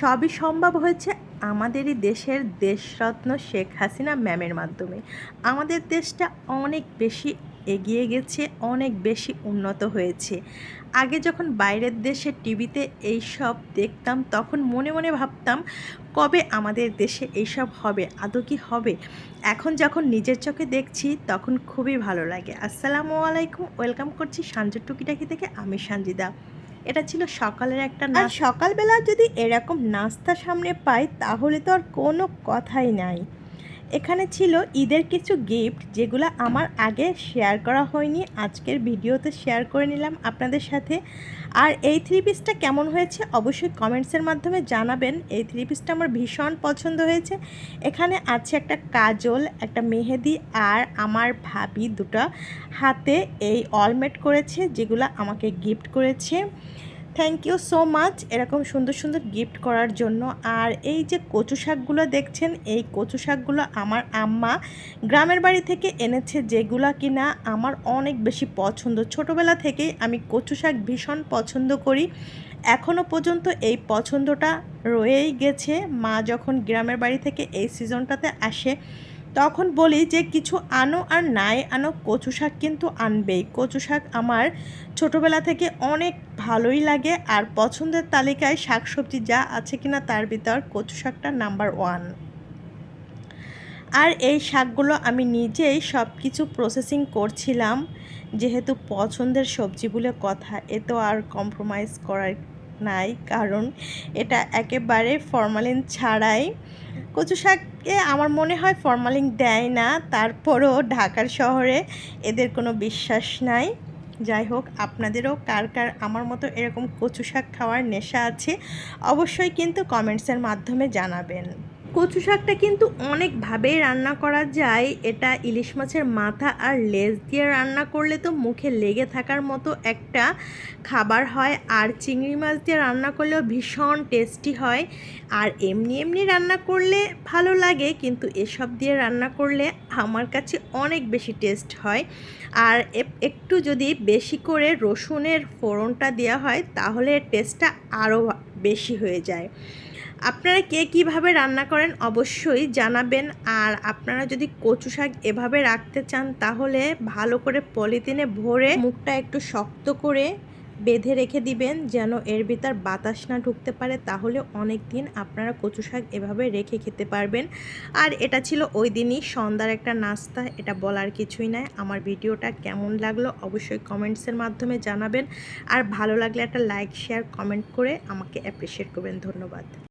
সবই সম্ভব হয়েছে আমাদেরই দেশের দেশরত্ন শেখ হাসিনা ম্যামের মাধ্যমে। আমাদের দেশটা অনেক বেশি এগিয়ে গেছে, অনেক বেশি উন্নত হয়েছে। আগে যখন বাইরের দেশে টিভিতে এইসব দেখতাম, তখন মনে মনে ভাবতাম, কবে আমাদের দেশে এইসব হবে, আদৌ কি হবে? এখন যখন নিজের চোখে দেখছি, তখন খুবই ভালো লাগে। আসসালামু আলাইকুম, ওয়েলকাম করছি সাঞ্জু টুকিটাকি থেকে, আমি সানজিদা। এটা ছিল সকালের একটা না সকালবেলা যদি এরকম নাস্তা সামনে পাই তাহলে তো আর কোনো কথাই নাই। এখানে ছিল ঈদের কিছু গিফট যেগুলো আমার আগে শেয়ার করা হয়নি, আজকের ভিডিওতে শেয়ার করে নিলাম আপনাদের সাথে। আর এই থ্রি পিসটা কেমন হয়েছে অবশ্যই কমেন্টসের মাধ্যমে জানাবেন। এই থ্রি পিসটা আমার ভীষণ পছন্দ হয়েছে। এখানে আছে একটা কাজল, একটা মেহেদি আর আমার ভাবি দুটো হাতে এই অলমেট করেছে, যেগুলো আমাকে গিফট করেছে। থ্যাংক ইউ সো মাচ এরকম সুন্দর সুন্দর গিফট করার জন্য। আর এই যে কচু শাকগুলো দেখছেন, এই কচু শাকগুলো আমার আম্মা গ্রামের বাড়ি থেকে এনেছে যেগুলো কিনা আমার অনেক বেশি পছন্দ। ছোটোবেলা থেকেই আমি কচু শাক ভীষণ পছন্দ করি। এখনও পর্যন্ত এই পছন্দটা রয়েই গেছে। মা যখন গ্রামের বাড়ি থেকে এই সিজনটাতে আসে তখন বলি যে, কিছু আনো আর নাই আনো, কচু শাক কিন্তু আনবেই। কচু শাক আমার ছোটোবেলা থেকে অনেক ভালোই লাগে আর পছন্দের তালিকায় শাকসবজি যা আছে কিনা তার ভিতর কচু শাকটা নাম্বার ওয়ান আর এই শাকগুলো আমি নিজেই সব কিছু প্রসেসিং করছিলাম, যেহেতু পছন্দের সবজি বলে কথা, এ তো আর কম্প্রোমাইজ করার নাই, কারণ এটা একেবারে ফরমালিন ছাড়াই কচু শাককে আমার মনে হয় ফরমালিন দেয় না, তারপরও ঢাকার শহরে এদের কোনো বিশ্বাস নাই। যাই হোক, আপনাদেরও কার কার আমার মতো এরকম কচু শাক খাওয়ার নেশা আছে, অবশ্যই কিন্তু কমেন্টসের মাধ্যমে জানাবেন। কচু শাকটা কিন্তু অনেকভাবেই রান্না করা যায়। এটা ইলিশ মাছের মাথা আর লেজ দিয়ে রান্না করলে তো মুখে লেগে থাকার মতো একটা খাবার হয়। আর চিংড়ি মাছ দিয়ে রান্না করলেও ভীষণ টেস্টি হয়। আর এমনি এমনি রান্না করলে ভালো লাগে, কিন্তু এসব দিয়ে রান্না করলে আমার কাছে অনেক বেশি টেস্ট হয়। আর একটু যদি বেশি করে রসুনের ফোড়নটা দেওয়া হয়, তাহলে টেস্টটা আরও বেশি হয়ে যায়। আপনারা কে কীভাবে রান্না করেন অবশ্যই জানাবেন। আর আপনারা যদি কচু শাক এভাবে রাখতে চান, তাহলে ভালো করে পলিথিনে ভরে মুখটা একটু শক্ত করে বেঁধে রেখে দিবেন, যেন এর ভিতর বাতাস না ঢুকতে পারে। তাহলে অনেক দিন আপনারা কচু শাক এভাবে রেখে খেতে পারবেন। আর এটা ছিল ওই দিনই সন্ধ্যার একটা নাস্তা, এটা বলার কিছুই নাই। আমার ভিডিওটা কেমন লাগল অবশ্যই কমেন্টসের মাধ্যমে জানাবেন। আর ভালো লাগলে একটা লাইক, শেয়ার, কমেন্ট করে আমাকে অ্যাপ্রিসিয়েট করবেন। ধন্যবাদ।